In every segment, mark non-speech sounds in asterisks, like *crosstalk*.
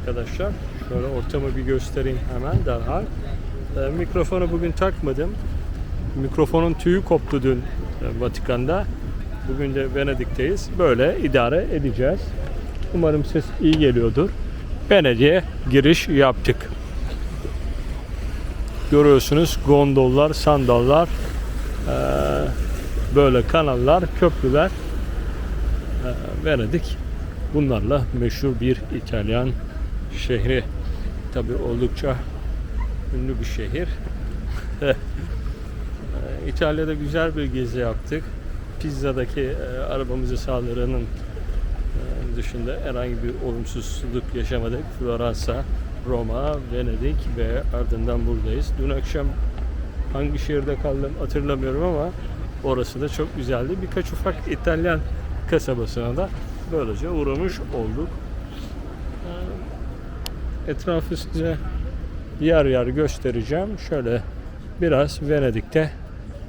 arkadaşlar. Şöyle ortamı bir göstereyim hemen derhal. Ee, mikrofonu bugün takmadım. Mikrofonun tüyü koptu dün e, Vatikan'da. Bugün de Venedik'teyiz. Böyle idare edeceğiz. Umarım ses iyi geliyordur. Venedik'e giriş yaptık. Görüyorsunuz gondollar, sandallar, eee, böyle kanallar, köprüler. Eee, Venedik bunlarla meşhur bir İtalyan şehri. Tabi oldukça ünlü bir şehir. *laughs* İtalya'da güzel bir gezi yaptık. Pizza'daki eee, arabamızı sağlayanın eee, dışında herhangi bir olumsuzluk yaşamadık. Floransa, Roma, Venedik ve ardından buradayız. Dün akşam hangi şehirde kaldım hatırlamıyorum ama orası da çok güzeldi. Birkaç ufak İtalyan kasabasına da böylece uğramış olduk. Etrafı size yer yer göstereceğim. Şöyle biraz Venedik'te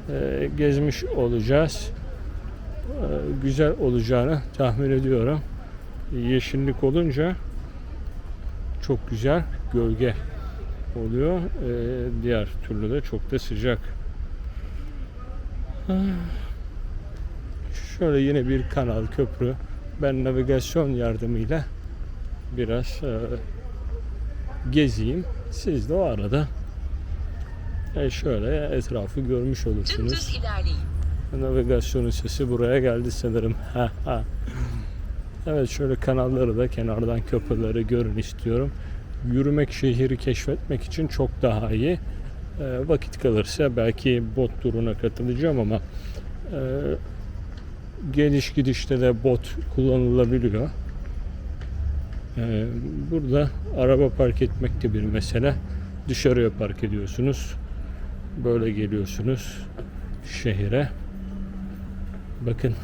e, gezmiş olacağız. E, güzel olacağını tahmin ediyorum. Yeşillik olunca çok güzel gölge oluyor. Ee, diğer türlü de çok da sıcak. Ah. Şöyle yine bir kanal köprü. Ben navigasyon yardımıyla biraz e, gezeyim. Siz de o arada e, şöyle etrafı görmüş olursunuz. Navigasyonun sesi buraya geldi sanırım. *laughs* Evet şöyle kanalları da kenardan köprüleri görün istiyorum. Yürümek şehri keşfetmek için çok daha iyi. Ee, vakit kalırsa belki bot turuna katılacağım ama e, geliş gidişte de bot kullanılabiliyor. Ee, burada araba park etmek de bir mesele. Dışarıya park ediyorsunuz. Böyle geliyorsunuz şehire. Bakın.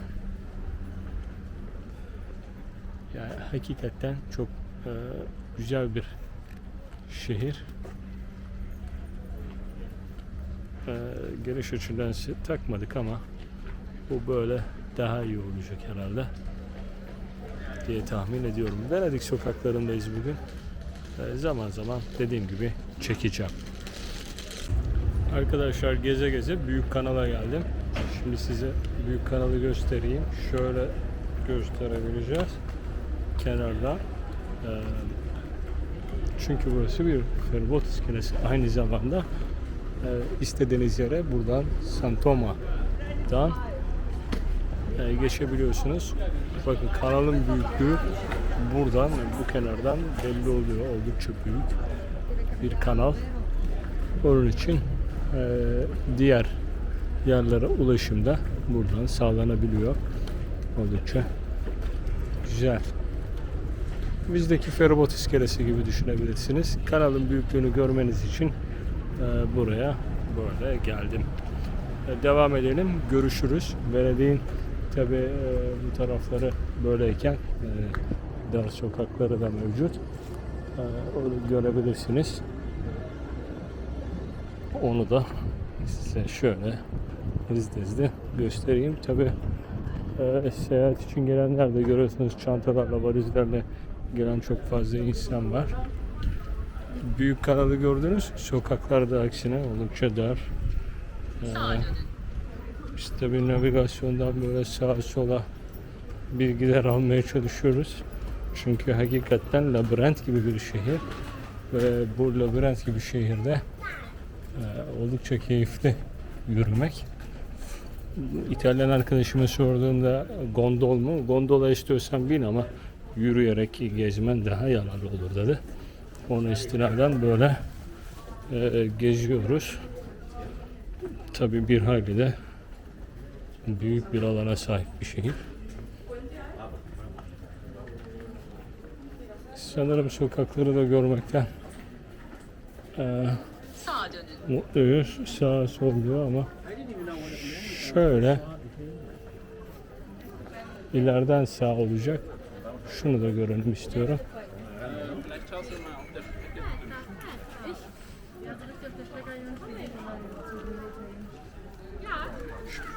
Ya hakikaten çok e, güzel bir şehir. E, geniş açı lensi takmadık ama bu böyle daha iyi olacak herhalde diye tahmin ediyorum. Venedik sokaklarındayız bugün. E, zaman zaman dediğim gibi çekeceğim. Arkadaşlar geze geze büyük kanala geldim. Şimdi size büyük kanalı göstereyim. Şöyle gösterebileceğiz. Kenarda. Ee, çünkü burası bir feribot iskelesi. Aynı zamanda e, istediğiniz yere buradan Santoma'dan geçebiliyorsunuz. Bakın kanalın büyüklüğü buradan bu kenardan belli oluyor. Oldukça büyük bir kanal. Onun için e, diğer yerlere ulaşım da buradan sağlanabiliyor. Oldukça güzel. Bizdeki feribot iskelesi gibi düşünebilirsiniz. Kanalın büyüklüğünü görmeniz için e, buraya böyle geldim. E, devam edelim. Görüşürüz. Venedik'in tabi e, bu tarafları böyleyken e, dar sokakları da mevcut. E, onu görebilirsiniz. Onu da size şöyle hızlı hızlı göstereyim. Tabi e, seyahat için gelenler de görüyorsunuz çantalarla, valizlerle gelen çok fazla insan var. Büyük kanalı gördünüz. Sokaklarda aksine oldukça dar. E, dönün. İşte bir navigasyondan böyle sağa sola bilgiler almaya çalışıyoruz. Çünkü hakikaten labirent gibi bir şehir ve bu labirent gibi şehirde e, oldukça keyifli yürümek. İtalyan arkadaşıma sorduğumda gondol mu? Gondola istiyorsan bin ama yürüyerek gezmen daha yararlı olur dedi. Ona istinaden böyle e, geziyoruz. Tabii bir hayli de büyük bir alana sahip bir şehir. Sanırım sokakları da görmekten dönün. mutluyuz. Sağa sol diyor ama şöyle ileriden sağ olacak. Şunu da görelim istiyorum.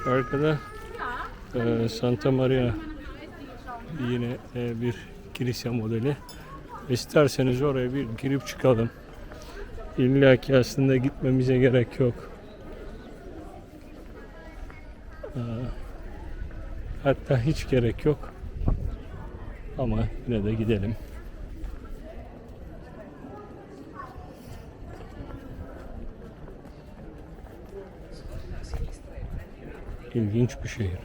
Arkada eee, Santa Maria yine eee, bir kilise modeli İsterseniz oraya bir girip çıkalım. İlla ki aslında gitmemize gerek yok. Ee, Hatta hiç gerek yok. Ama yine de gidelim. İlginç bir şehir.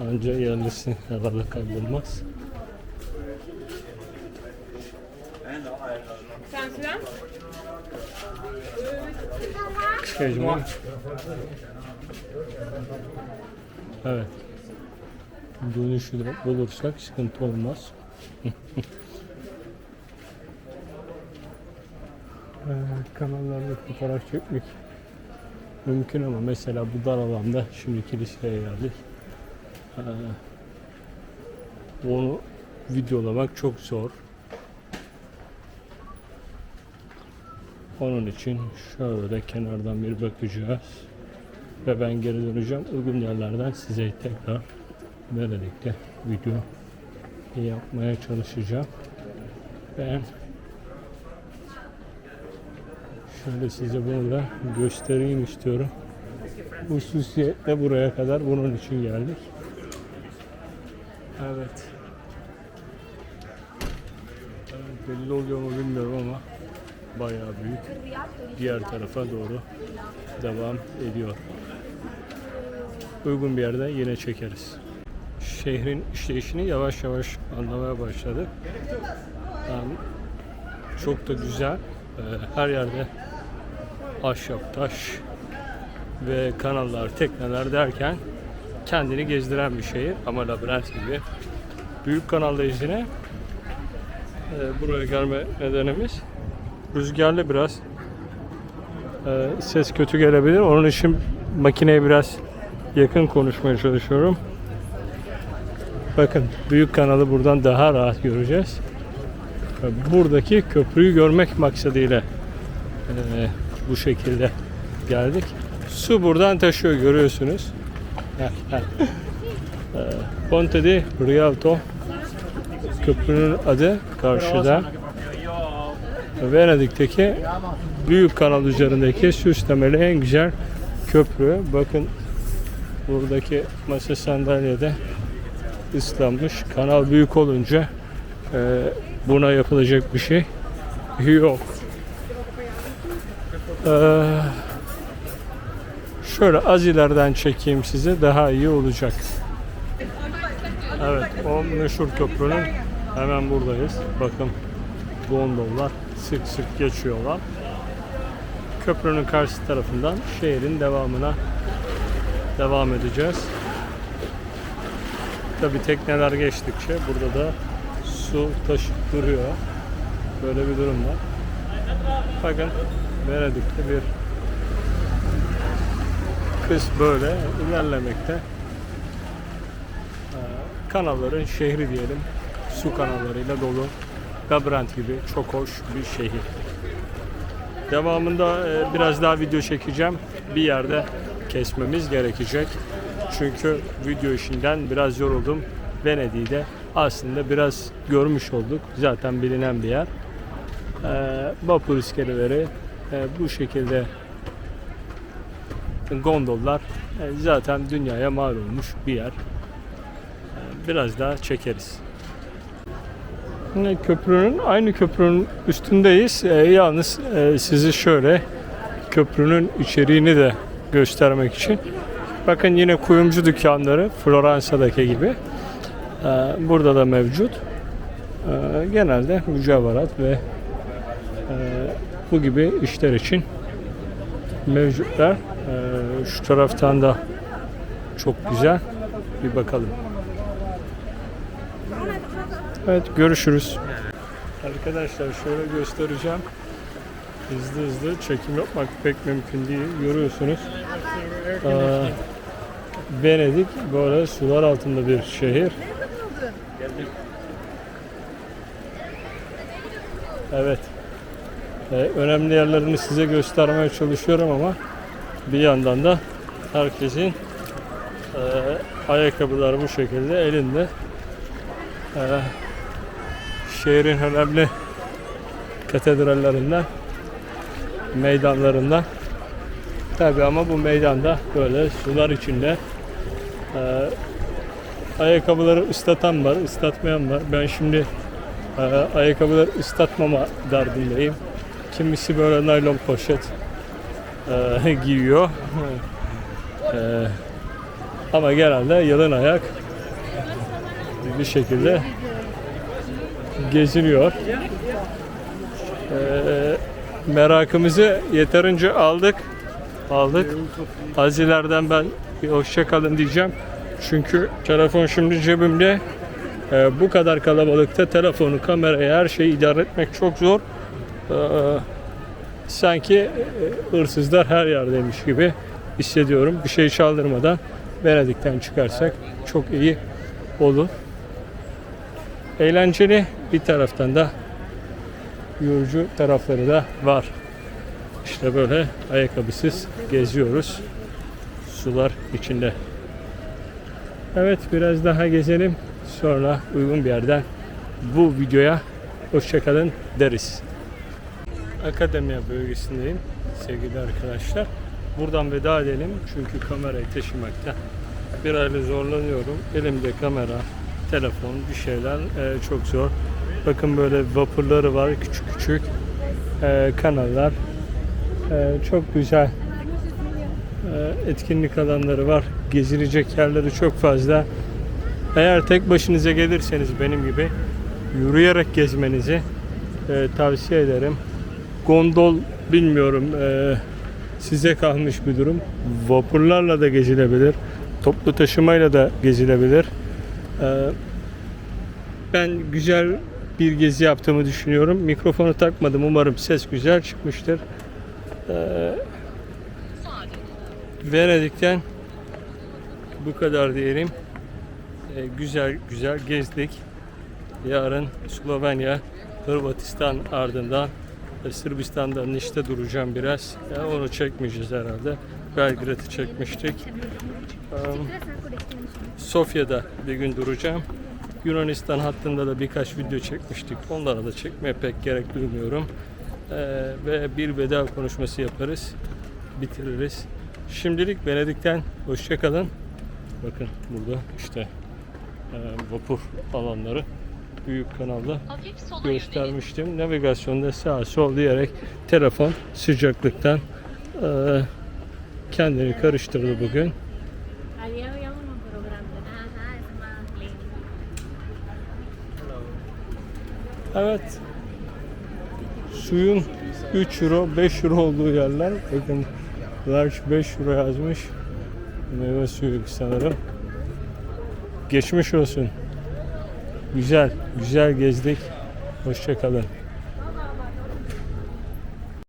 Anca yerlisi herhalde kaybolmaz. Me. Evet. Dönüşü bulursak sıkıntı olmaz. *laughs* Ee, kanallarda fotoğraf çekmek mümkün ama mesela bu dar alanda şimdi kiliseye geldik. Ee, onu videolamak çok zor. Onun için şöyle kenardan bir bakacağız. Ve ben geri döneceğim. Uygun yerlerden size tekrar böylelikle video yapmaya çalışacağım. Ben şöyle size bunu da göstereyim istiyorum. Hususiyetle buraya kadar bunun için geldik. Evet. Belli oluyor mu bilmiyorum ama bayağı büyük. Diğer tarafa doğru devam ediyor. Uygun bir yerde yine çekeriz. Şehrin işleyişini yavaş yavaş anlamaya başladık. Yani çok da güzel. Ee, Her yerde ahşap, taş ve kanallar, tekneler derken kendini gezdiren bir şehir ama labirent gibi. Büyük kanaldayız yine. Ee, Buraya gelme nedenimiz rüzgarlı biraz Ee, ses kötü gelebilir. Onun için makineye biraz yakın konuşmaya çalışıyorum. Bakın büyük kanalı buradan daha rahat göreceğiz. Ee, Buradaki köprüyü görmek maksadıyla ee, bu şekilde geldik. Su buradan taşıyor görüyorsunuz. Ee, Ponte di Rialto köprünün adı karşıda. Venedik'teki büyük kanal üzerindeki süslemeli en güzel köprü. Bakın buradaki masa sandalyede ıslanmış. Kanal büyük olunca e, buna yapılacak bir şey yok. Ee, şöyle az ileriden çekeyim size daha iyi olacak. Evet o meşhur köprünün hemen buradayız. Bakın gondollar sık sık geçiyorlar. Köprünün karşı tarafından şehrin devamına devam edeceğiz. Tabi tekneler geçtikçe burada da su taşıp duruyor. Böyle bir durum var. Bakın Venedik'te bir kız böyle ilerlemekte. Ee, Kanalların şehri diyelim. Su kanallarıyla dolu. Labirent gibi çok hoş bir şehir. Devamında e, biraz daha video çekeceğim. Bir yerde kesmemiz gerekecek. Çünkü video işinden biraz yoruldum. Venedik'i de aslında biraz görmüş olduk. Zaten bilinen bir yer. Ee, vapur iskeleleri e, bu şekilde gondollar e, zaten dünyaya mal olmuş bir yer. E, biraz daha çekeriz. Köprünün aynı köprünün üstündeyiz. E, yalnız e, sizi şöyle köprünün içeriğini de göstermek için. Bakın yine kuyumcu dükkanları Floransa'daki gibi. Burada da mevcut. Genelde mücevherat ve e, bu gibi işler için mevcutlar. E, şu taraftan da çok güzel. Bir bakalım. Evet görüşürüz. Arkadaşlar şöyle göstereceğim. Hızlı hızlı çekim yapmak pek mümkün değil. Görüyorsunuz. Aa, Venedik böyle sular altında bir şehir. Evet. Ee, önemli yerlerini size göstermeye çalışıyorum ama bir yandan da herkesin Ee, ayakkabılar bu şekilde elinde. Ee, şehrin önemli katedrallerinden, meydanlarından. Tabi ama bu meydanda böyle sular içinde ayakkabıları ıslatan var, ıslatmayan var. Ben şimdi e, ayakkabıları ıslatmama derdindeyim. Kimisi böyle naylon poşet e, *laughs* giyiyor. E, ama genelde yalın ayak bir şekilde geziniyor. E, merakımızı yeterince aldık. Aldık. Azilerden ben bir hoşça kalın diyeceğim. Çünkü telefon şimdi cebimde. E, bu kadar kalabalıkta telefonu, kamerayı, her şeyi idare etmek çok zor. E, sanki e, hırsızlar her yerdeymiş gibi hissediyorum. Bir şey çaldırmadan Venedik'ten çıkarsak çok iyi olur. Eğlenceli bir taraftan da yorucu tarafları da var. İşte böyle ayakkabısız geziyoruz. Sular içinde. Evet biraz daha gezelim. Sonra uygun bir yerden bu videoya hoşçakalın deriz. Akademiya bölgesindeyim sevgili arkadaşlar. Buradan veda edelim çünkü kamerayı taşımakta bir aile zorlanıyorum. Elimde kamera, telefon, bir şeyler e, çok zor. Bakın böyle vapurları var küçük küçük e, kanallar. E, çok güzel e, etkinlik alanları var. Gezilecek yerleri çok fazla. Eğer tek başınıza gelirseniz benim gibi yürüyerek gezmenizi e, tavsiye ederim. Gondol bilmiyorum e, size kalmış bir durum. Vapurlarla da gezilebilir. Toplu taşımayla da gezilebilir. E, ben güzel bir gezi yaptığımı düşünüyorum. Mikrofonu takmadım. Umarım ses güzel çıkmıştır. E. Venedik'ten bu kadar diyelim. Ee, güzel güzel gezdik. Yarın Slovenya, Hırvatistan ardından e, Sırbistan'da Niş'te duracağım biraz. Ya onu çekmeyeceğiz herhalde. Belgrad'ı çekmiştik. Ee, Sofya'da bir gün duracağım. Yunanistan hattında da birkaç video çekmiştik. Onlara da çekmeye pek gerek duymuyorum. Ee, ve bir veda konuşması yaparız. Bitiririz. Şimdilik Venedik'ten hoşçakalın. Bakın burada işte e, vapur alanları büyük kanalda göstermiştim. Navigasyonda sağ sol diyerek telefon sıcaklıktan e, kendini karıştırdı bugün. Evet. Suyun 3 euro, 5 euro olduğu yerler. Bakın large 5 euro yazmış. Meyve suyu sanırım. Geçmiş olsun. Güzel, güzel gezdik. Hoşçakalın.